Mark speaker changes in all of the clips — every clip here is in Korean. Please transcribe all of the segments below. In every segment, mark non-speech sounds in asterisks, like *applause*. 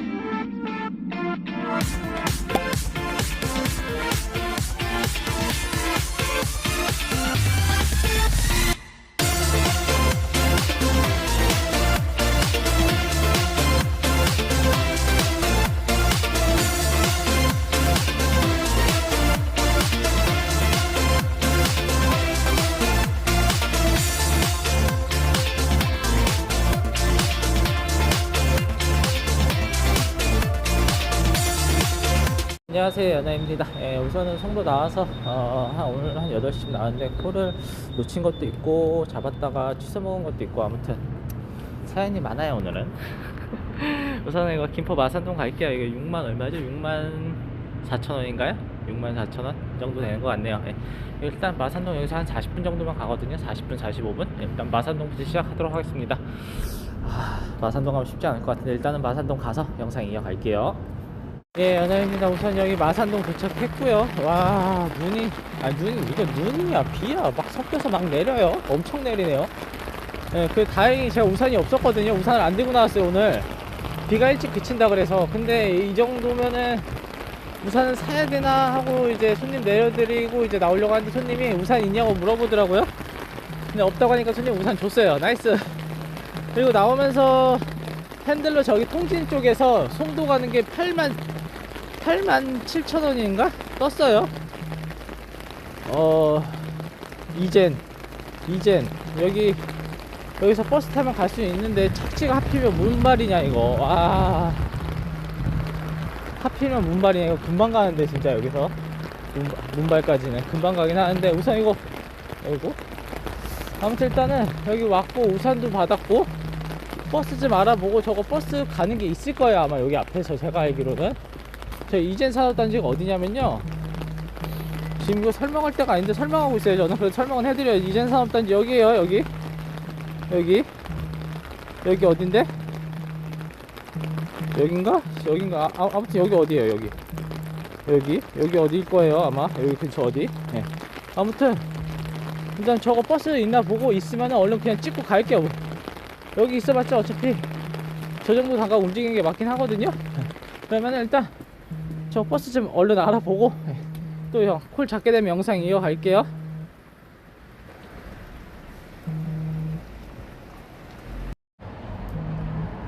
Speaker 1: Thank you. 안녕하세요 연아입니다. 예, 우선은 송도 나와서 어, 한 오늘 한 8시쯤 나왔는데 코를 놓친 것도 있고 잡았다가 취소 먹은 것도 있고 아무튼 사연이 많아요 오늘은. *laughs* 우선은 이거 김포 마산동 갈게요. 이거 6만 얼마죠? 6만 4천 원인가요? 6만 4천 원 정도 되는 것 같네요. 예. 일단 마산동 여기서 한 40분 정도만 가거든요. 40분 45분. 예, 일단 마산동부터 시작하도록 하겠습니다. 아, 마산동 가면 쉽지 않을 것 같은데 일단은 마산동 가서 영상 이어갈게요 예, 연아입니다. 우선 여기 마산동 도착했고요. 와, 눈이, 아, 눈이, 이거 눈이야, 비야. 막 섞여서 막 내려요. 엄청 내리네요. 예, 그, 다행히 제가 우산이 없었거든요. 우산을 안 들고 나왔어요, 오늘. 비가 일찍 그친다 그래서. 근데 이 정도면은 우산을 사야 되나 하고 이제 손님 내려드리고 이제 나오려고 하는데 손님이 우산 있냐고 물어보더라고요. 근데 없다고 하니까 손님 우산 줬어요. 나이스. 그리고 나오면서 핸들로 저기 통진 쪽에서 송도 가는 게 8만 8만 7천 원인가? 떴어요. 어 이젠 이젠. 여기 여기서 버스 타면 갈 수 있는데 착지가 하필이면 문발이냐 이거. 와. 하필이면 문발이냐 이거 금방 가는데 진짜 여기서. 문, 문발까지는 금방 가긴 하는데 우선 이거 어이구 아무튼 일단은 여기 왔고 우산도 받았고 버스 좀 알아보고 저거 버스 가는 게 있을 거예요 아마 여기 앞에서 제가 알기로는 저 이젠 산업단지가 어디냐면요. 지금 이거 설명할 때가 아닌데 설명하고 있어요 저는. 그래서 설명은 해드려요. 이젠 산업단지 여기에요 여기. 여기. 여기 어딘데? 여긴가? 여긴가? 아, 아무튼 여기 어디에요 여기? 여기? 여기 어디일 거예요 아마? 여기 근처 어디? 네. 아무튼 일단 저거 버스 있나 보고 있으면 얼른 그냥 찍고 갈게요. 여기 있어봤자 어차피 저 정도 잠깐 움직이는 게 맞긴 하거든요. 그러면 일단 저 버스 좀 얼른 알아보고 또 형 콜 잡게 되면 영상 이어갈게요.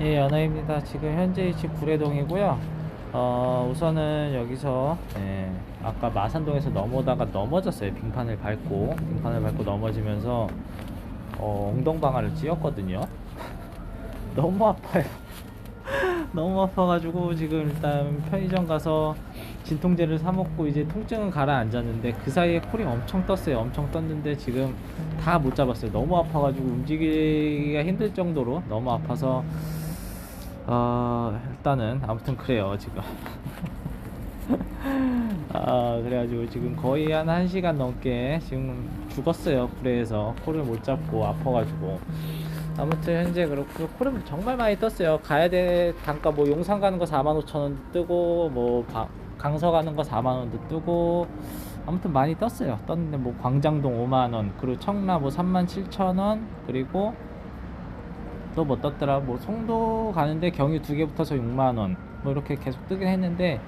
Speaker 1: 예 연아입니다. 지금 현재 위치 구례동이고요. 어 우선은 여기서 예, 아까 마산동에서 넘어다가 넘어졌어요. 빙판을 밟고 빙판을 밟고 넘어지면서 어, 엉덩방아를 찧었거든요. *laughs* 너무 아파요 너무 아파가지고 지금 일단 편의점 가서 진통제를 사 먹고 이제 통증은 가라앉았는데 그 사이에 콜이 엄청 떴어요. 엄청 떴는데 지금 다 못 잡았어요. 너무 아파가지고 움직이기가 힘들 정도로 너무 아파서 어, 일단은 아무튼 그래요 지금. *laughs* 아 그래가지고 지금 거의 한 1시간 넘게 지금 죽었어요 불에서 코를 못 잡고 아파가지고 아무튼 현재 그렇고 코를 정말 많이 떴어요. 가야 될 단가 뭐 용산 가는 거 45,000원 뜨고 뭐 바- 강서 가는 거 4만원도 뜨고 아무튼 많이 떴어요. 떴는데 뭐 광장동 5만원 그리고 청라 뭐 37,000원 그리고 또 뭐 떴더라. 뭐 송도 가는데 경유 두 개 붙어서 6만원 뭐 이렇게 계속 뜨긴 했는데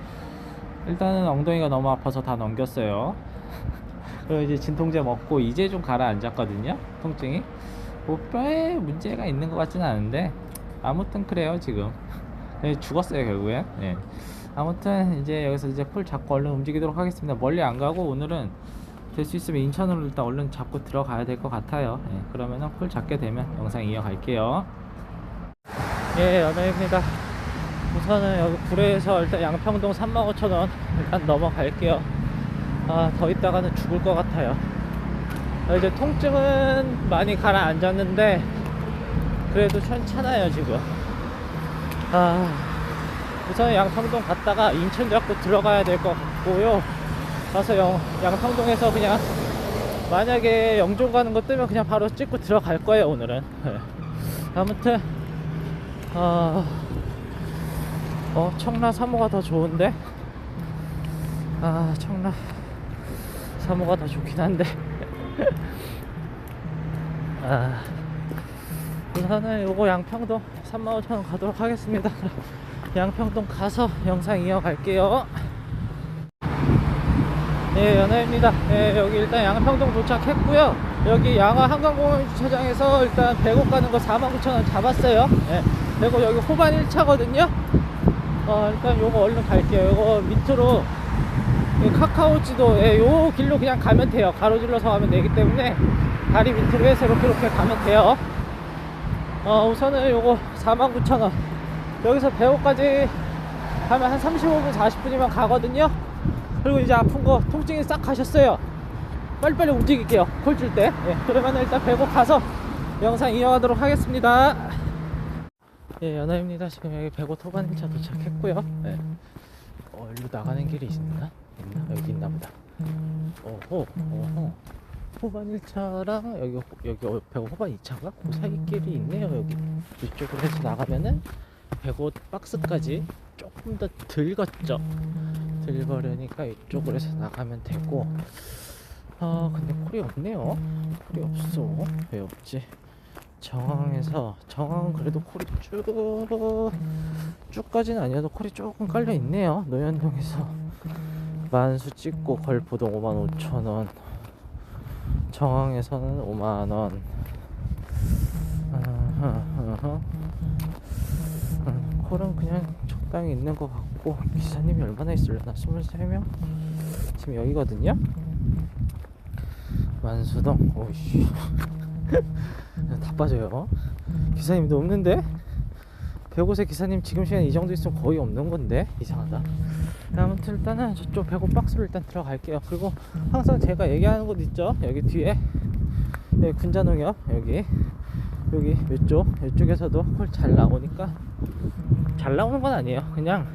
Speaker 1: 일단은 엉덩이가 너무 아파서 다 넘겼어요. *laughs* 그리고 이제 진통제 먹고 이제 좀 가라앉았거든요 통증이 뭐 뼈에 문제가 있는 것 같지는 않은데 아무튼 그래요 지금. 네, 죽었어요 결국엔 네. 아무튼 이제 여기서 이제 콜 잡고 얼른 움직이도록 하겠습니다. 멀리 안 가고 오늘은 될 수 있으면 인천으로 일단 얼른 잡고 들어가야 될 것 같아요. 네, 그러면은 콜 잡게 되면 영상 이어갈게요. 예 연아입니다. 우선은 여기 구례에서 일단 양평동 35,000원 일단 넘어갈게요. 아 더 있다가는 죽을 것 같아요. 아, 이제 통증은 많이 가라앉았는데 그래도 괜찮아요 지금 아 우선 양평동 갔다가 인천 잡고 들어가야 될 것 같고요 가서 영, 양평동에서 그냥 만약에 영종 가는 거 뜨면 그냥 바로 찍고 들어갈 거예요 오늘은 네. 아무튼 아 어, 청라 3호가 더 좋은데? 아, 청라 3호가 더 좋긴 한데. *laughs* 아, 우선은 요거 양평도 35,000원 가도록 하겠습니다. *laughs* 양평동 가서 영상 이어갈게요. 네, 연아입니다. 네, 여기 일단 양평동 도착했고요. 여기 양화 한강공원 주차장에서 일단 배고 가는 거 49,000원 잡았어요. 네, 그리고 여기 호반 1차거든요. 어, 일단 요거 얼른 갈게요. 요거 밑으로 이 카카오 지도에 요 길로 그냥 가면 돼요. 가로질러서 가면 되기 때문에 다리 밑으로 해서 이렇게 이렇게 가면 돼요. 어, 우선은 요거 49,000원. 여기서 배우까지 가면 한 35분, 40분이면 가거든요. 그리고 이제 아픈 거 통증이 싹 가셨어요. 빨리빨리 움직일게요. 콜 줄 때. 예, 그러면 일단 배고 가서 영상 이어가도록 하겠습니다. 예, 연아입니다. 지금 여기 배고 토반 1차 도착했고요. 예. 어, 일로 나가는 길이 있나? 있나? 여기 있나 보다. 오호, 오호. 호반 1차랑 여기 호- 여기 어, 배고 호반 2차가 그 사이 길이 있네요. 여기 이쪽으로 해서 나가면은 배고 박스까지 조금 더. 덜 걸으니까 이쪽으로 해서 나가면 되고. 아 근데 콜이 없네요. 콜이 없어. 왜 없지? 정항에서 정항은 그래도 콜이 쭉 쭉까지는 아니어도 콜이 조금 깔려 있네요. 노현동에서 만수 찍고 걸포동 5만 5천 원. 정항에서는 5만 원. 음, 콜은 그냥 적당히 있는 것 같고 기사님이 얼마나 있으려나 23명? 지금 여기거든요. 만수동 오이씨 *laughs* 다 빠져요. 기사님도 없는데? 105세 기사님 지금 시간 이 정도 있으면 거의 없는 건데 이상하다. 아무튼 일단은 저쪽 배고 박스로 일단 들어갈게요. 그리고 항상 제가 얘기하는 곳 있죠? 여기 뒤에 여기 군자농협 여기 여기 이쪽 이쪽에서도 콜 잘 나오니까 잘 나오는 건 아니에요. 그냥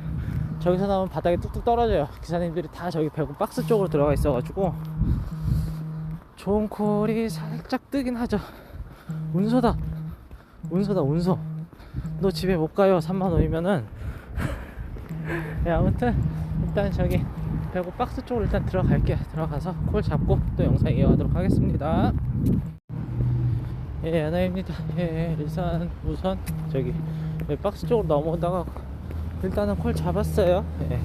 Speaker 1: 저기서 나오면 바닥에 뚝뚝 떨어져요. 기사님들이 다 저기 배고 박스 쪽으로 들어가 있어가지고 좋은 콜이 살짝 뜨긴 하죠. 운소다. 운소다 운소. 너 집에 못 가요. 3만 원이면은. 네, 아무튼 일단 저기 배고 박스 쪽으로 일단 들어갈게요. 들어가서 콜 잡고 또 영상 이어가도록 하겠습니다. 예, 연아입니다. 예, 일산 우선 저기 예, 박스 쪽으로 넘어오다가 일단은 콜 잡았어요. 예,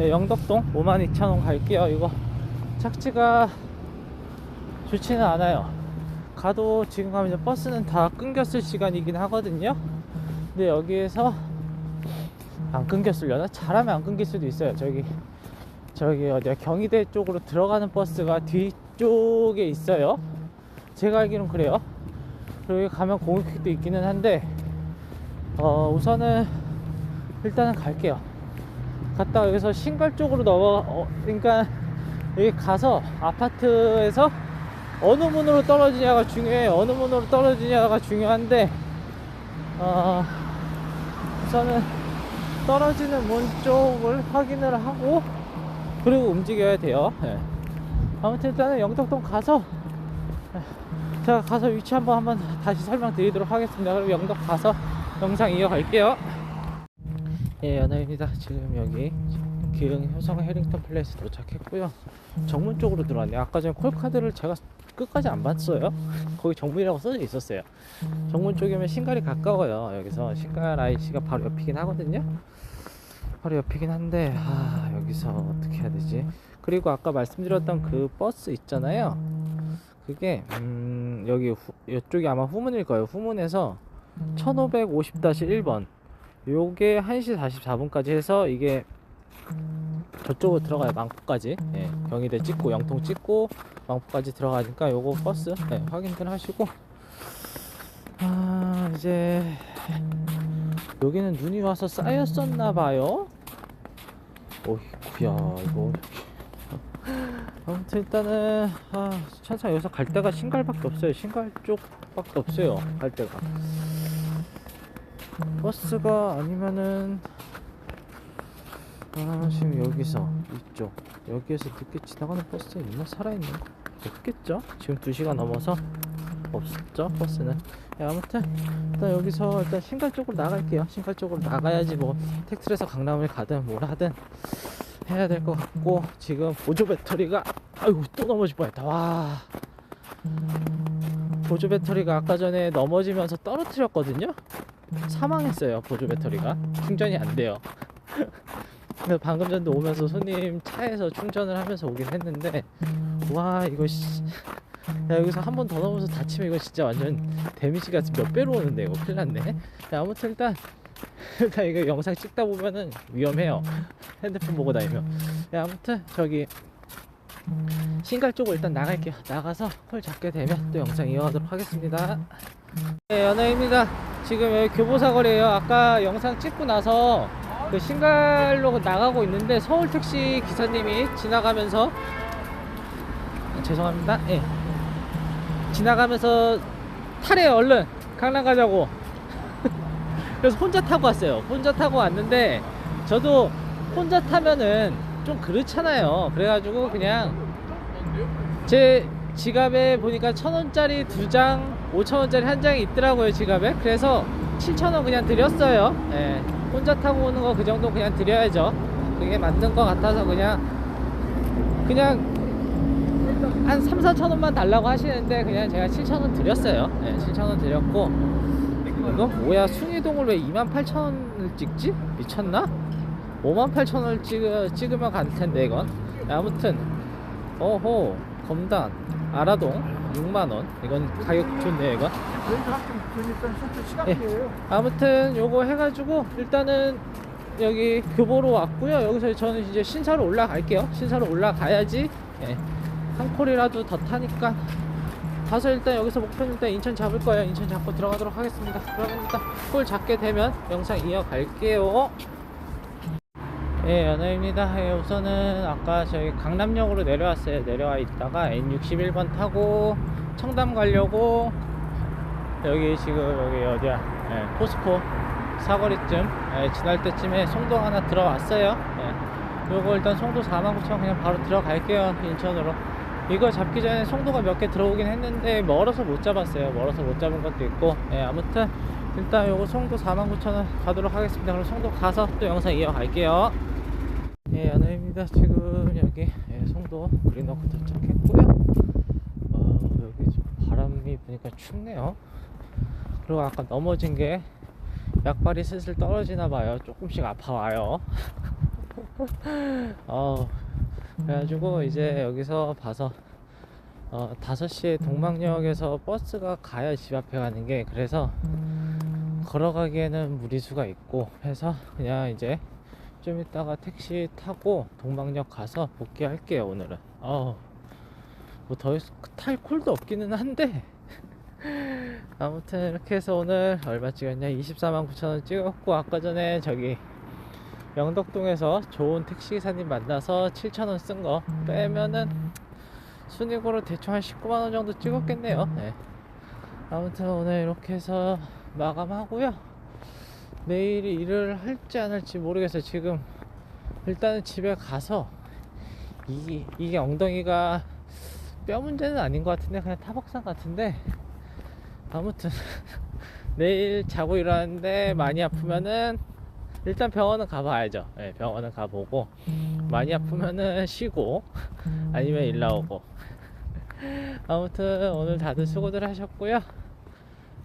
Speaker 1: 예, 영덕동 52,000원 갈게요. 이거 착지가 좋지는 않아요. 가도 지금 가면 버스는 다 끊겼을 시간이긴 하거든요. 근데 여기에서 안 끊겼으려나? 잘하면 안 끊길 수도 있어요. 저기 저기 어디야 경희대 쪽으로 들어가는 버스가 뒤쪽에 있어요. 제가 알기로는 그래요. 그리고 가면 공익도 있기는 한데 어 우선은 일단은 갈게요. 갔다가 여기서 신갈 쪽으로 넘어 어, 그러니까 여기 가서 아파트에서 어느 문으로 떨어지냐가 중요해요. 어느 문으로 떨어지냐가 중요한데 어 우선은 떨어지는 문 쪽을 확인을 하고 그리고 움직여야 돼요. 예. 아무튼 일단은 영덕동 가서 예, 제가 가서 위치 한번 한번 다시 설명드리도록 하겠습니다. 그리고 영덕 가서 영상 이어갈게요. 예, 연아입니다. 지금 여기 기흥 효성 해링턴 플레이스 도착했고요. 정문 쪽으로 들어왔네요. 아까 전에 콜카드를 제가 끝까지 안 봤어요. *laughs* 거기 정문이라고 써져 있었어요. 정문 쪽이면 신갈이 가까워요. 여기서 신갈 IC가 바로 옆이긴 하거든요. 바로 옆이긴 한데 아 여기서 어떻게 해야 되지? 그리고 아까 말씀드렸던 그 버스 있잖아요. 그게 음 여기 후, 이쪽이 아마 후문일 거예요. 후문에서 1550-1번 요게 1시 44분까지 해서 이게 저쪽으로 들어가요 망포까지. 예, 경희대 찍고 영통 찍고 망포까지 들어가니까 요거 버스 예, 확인들 하시고. 아 이제 여기는 눈이 와서 쌓였었나 봐요. 어이구야 이거 아무튼 일단은 아 차차 여기서 갈 데가 신갈밖에 없어요. 신갈 쪽밖에 없어요 갈 데가. 버스가 아니면은 아 지금 여기서 이쪽 여기에서 늦게 지나가는 버스 있나? 살아있는 거 없겠죠? 지금 2시간 넘어서 없었죠 버스는. 예, 아무튼 일단 여기서 일단 신갈 쪽으로 나갈게요. 신갈 쪽으로 나가야지 뭐 택트에서 강남을 가든 뭘 하든 해야 될 것 같고 지금 보조 배터리가 아이고 또 넘어질 뻔했다. 와. 보조 배터리가 아까 전에 넘어지면서 떨어뜨렸거든요? 사망했어요 보조 배터리가. 충전이 안 돼요 방금 전도 오면서 손님 차에서 충전을 하면서 오긴 했는데 와 이거 씨. 야 여기서 한 번 더 넘어서 다치면 이거 진짜 완전 데미지가 몇 배로 오는데 이거 큰일 났네. 야, 아무튼 일단 *laughs* 일단 이거 영상 찍다 보면은 위험해요. 핸드폰 보고 다니면. 야 아무튼 저기 신갈 쪽으로 일단 나갈게요. 나가서 콜 잡게 되면 또 영상 이어가도록 하겠습니다. 네 연아입니다. 지금 여기 교보사거리에요. 아까 영상 찍고 나서 그 신갈로 나가고 있는데 서울 택시 기사님이 지나가면서 아, 죄송합니다 예 지나가면서 타래 얼른 강남 가자고 *laughs* 그래서 혼자 타고 왔어요 혼자 타고 왔는데 저도 혼자 타면은 좀 그렇잖아요 그래가지고 그냥 제 지갑에 보니까 천 원짜리 두 장, 오천 원짜리 한 장이 있더라고요 지갑에. 그래서 칠천 원 그냥 드렸어요. 예. 혼자 타고 오는 거 그 정도 그냥 드려야죠. 그게 맞는 거 같아서 그냥 그냥 한 3, 4천 원만 달라고 하시는데 그냥 제가 7천 원 드렸어요. 예, 7천 원 드렸고 이거 뭐야 숭이동을 왜 2만 8천 원을 찍지? 미쳤나? 5만 8천 원을 찍, 찍으면 갈 텐데 이건 아무튼 어호 검단 아라동 6만 원 이건 가격 좋네요
Speaker 2: 저희도 학교 그러니까 속도
Speaker 1: 예.
Speaker 2: 시간이에요.
Speaker 1: 아무튼 요거 해가지고 일단은 여기 교보로 왔고요 여기서 저는 이제 신사로 올라갈게요 신사로 올라가야지 예. 한 콜이라도 더 타니까 가서 일단 여기서 목표는 일단 인천 잡을 거예요 인천 잡고 들어가도록 하겠습니다 그러면 일단 콜 잡게 되면 영상 이어갈게요 예, 연아입니다. 예, 우선은 아까 저희 강남역으로 내려왔어요. 내려와 있다가 N61번 타고 청담 가려고 여기 지금 여기 어디야? 예, 포스코 사거리쯤 예, 지날 때쯤에 송도 하나 들어왔어요. 예, 요거 일단 송도 49,000 그냥 바로 들어갈게요. 인천으로. 이거 잡기 전에 송도가 몇 개 들어오긴 했는데 멀어서 못 잡았어요. 멀어서 못 잡은 것도 있고. 예, 아무튼 일단 요거 송도 49,000원 가도록 하겠습니다. 그럼 송도 가서 또 영상 이어갈게요. 예, 연아입니다. 지금 여기 예, 송도 그린워크 도착했고요. 어, 여기 좀 바람이 부니까 춥네요. 그리고 아까 넘어진 게 약발이 슬슬 떨어지나 봐요. 조금씩 아파와요. *laughs* 어, 그래가지고 이제 여기서 봐서 어, 5시에 동막역에서 버스가 가야 집 앞에 가는 게 그래서 걸어가기에는 무리수가 있고 해서 그냥 이제 좀 이따가 택시 타고 동막역 가서 복귀할게요 오늘은 어, 뭐 더 탈 콜도 없기는 한데 아무튼 이렇게 해서 오늘 얼마 찍었냐? 24만 9천원 찍었고 아까 전에 저기 영덕동에서 좋은 택시기사님 만나서 7천원 쓴 거 빼면은 순익으로 대충 한 19만원 정도 찍었겠네요. 네. 아무튼 오늘 이렇게 해서 마감하고요. 내일 일을 할지 안 할지 모르겠어요. 지금 일단은 집에 가서 이게, 이게 엉덩이가 뼈 문제는 아닌 것 같은데 그냥 타박상 같은데 아무튼 *laughs* 내일 자고 일어났는데 많이 아프면은 일단 병원은 가봐야죠. 네, 병원은 가보고 많이 아프면은 *laughs* 쉬고 아니면 일 나오고. 아무튼 오늘 다들 수고들 하셨고요.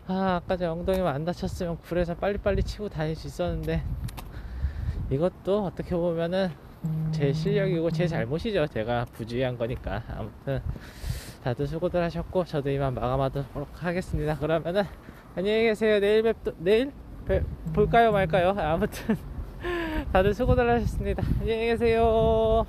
Speaker 1: 아 아까 저 엉덩이만 안 다쳤으면 굴에서 빨리빨리 치고 다닐 수 있었는데 이것도 어떻게 보면은 제 실력이고 제 잘못이죠. 제가 부주의한 거니까. 아무튼 다들 수고들 하셨고 저도 이만 마감하도록 하겠습니다. 그러면은 안녕히 계세요. 내일 뵙 내일 뵙, 볼까요 말까요? 아무튼 *laughs* 다들 수고들 하셨습니다. 안녕히 계세요